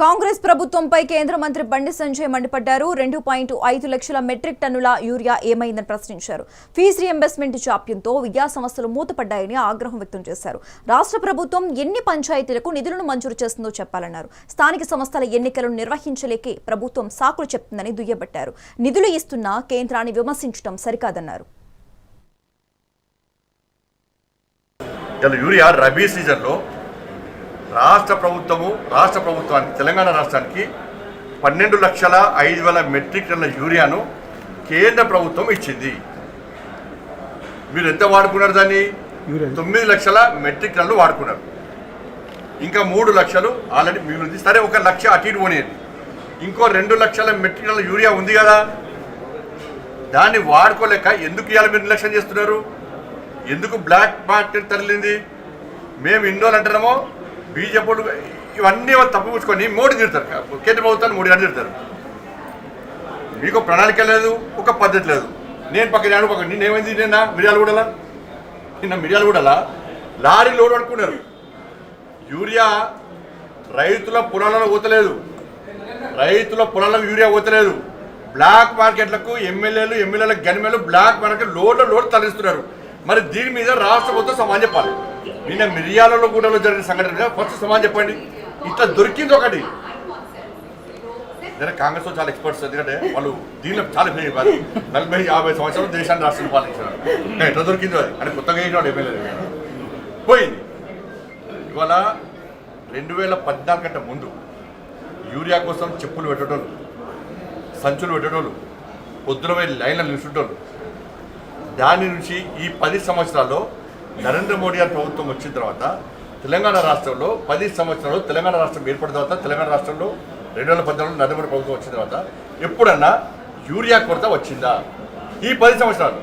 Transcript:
కాంగ్రెస్ ప్రభుత్వంపై కేంద్ర మంత్రి బండి సంజయ్ మండిపడ్డారు. రెండు పాయింట్ ఐదు లక్షల మెట్రిక్ టన్నుల యూరియా ఏమైందని ప్రశ్నించారు. ఫీజు రీఎంబర్స్మెంట్ జాప్యంతో విద్యా సంస్థలు మూతపడ్డాయని ఆగ్రహం వ్యక్తం చేశారు. రాష్ట్ర ప్రభుత్వం ఎన్ని పంచాయతీలకు నిధులను మంజూరు చేస్తుందో చెప్పాలన్నారు. స్థానిక సంస్థల ఎన్నికలను నిర్వహించలేకే ప్రభుత్వం సాకులు చెప్తుందని దుయ్యబట్టారు. నిధులు ఇస్తున్నా కేంద్రాన్ని విమర్శించడం సరికాదన్నారు. ఇలా యూరియా రబీ సీజన్లో రాష్ట్ర ప్రభుత్వము రాష్ట్ర ప్రభుత్వానికి తెలంగాణ రాష్ట్రానికి పన్నెండు లక్షల ఐదు వేల మెట్రిక్ టన్నుల యూరియాను కేంద్ర ప్రభుత్వం ఇచ్చింది. మీరు ఎంత వాడుకున్నారు దాన్ని? తొమ్మిది లక్షల మెట్రిక్ టన్నులు వాడుకున్నారు. ఇంకా మూడు లక్షలు ఆల్రెడీ మిగిలింది సరే ఒక లక్ష అటు ఇటు పోనేది ఇంకో రెండు లక్షల మెట్రిక్ టన్నుల యూరియా ఉంది కదా. దాన్ని వాడుకోలేక ఎందుకు ఇవాళ మీరు నిర్లక్ష్యం చేస్తున్నారు? ఎందుకు బ్లాక్ మార్కెట్ తరలింది? మేము ఇన్ని రోజులు అంటున్నామో బీజేపీ ఇవన్నీ వాళ్ళు మోడీ తిడతారు. కేంద్ర ప్రభుత్వాన్ని మోడీ అని తిడతారు. మీకు ప్రణాళిక లేదు ఒక పద్ధతి లేదు. నేను పక్కన నేను పక్కన నిన్న ఏమైంది నిన్న? మిరియాలు నిన్న మిరియాలు కూడా లారీ లోడ్ పడుకున్నారు యూరియా రైతుల పొలాలలో పోతలేదు. రైతుల పొలాలకు యూరియా పోతలేదు. బ్లాక్ మార్కెట్లకు ఎమ్మెల్యేలు ఎమ్మెల్యేల గనిమేలు బ్లాక్ మార్కెట్ లోడ్ల లోడ్ తరలిస్తున్నారు. మరి దీని మీద రాష్ట్ర ప్రభుత్వం సమాన్ చెప్పాలి. నిన్న మిరియాలలో కూడా జరిగిన సంఘటన ఫస్ట్ సమాజం చెప్పండి. ఇట్లా దొరికింది ఒకటి. జర కాంగ్రెస్ చాలా ఎక్స్పర్ట్స్ ఎందుకంటే వాళ్ళు దీనిలో చాలా ఫెయిల్ అయిపోయారు నలభై యాభై సంవత్సరాలు దేశాన్ని రాష్ట్రం పాలించారు. ఎట్లా దొరికిందో అది? అని కొత్తగా వేసినాడు ఎమ్మెల్యే పోయింది. ఇవాళ రెండు వేల పద్నాలుగు కంటే ముందు యూరియా కోసం చెప్పులు పెట్టేటోళ్ళు సంచులు పెట్టేటోళ్ళు పొద్దున పోయి లైన్లో నిలుచుంటోళ్ళు దాని నుంచి ఈ పది సంవత్సరాల్లో నరేంద్ర మోడీ గారి ప్రభుత్వం వచ్చిన తర్వాత తెలంగాణ రాష్ట్రంలో పది సంవత్సరాలు తెలంగాణ రాష్ట్రం ఏర్పడిన తర్వాత తెలంగాణ రాష్ట్రంలో రెండు వేల పద్నాలుగులో నరేంద్ర మోడీ ప్రభుత్వం వచ్చిన తర్వాత ఎప్పుడన్నా యూరియా కొరత వచ్చిందా? ఈ పది సంవత్సరాలు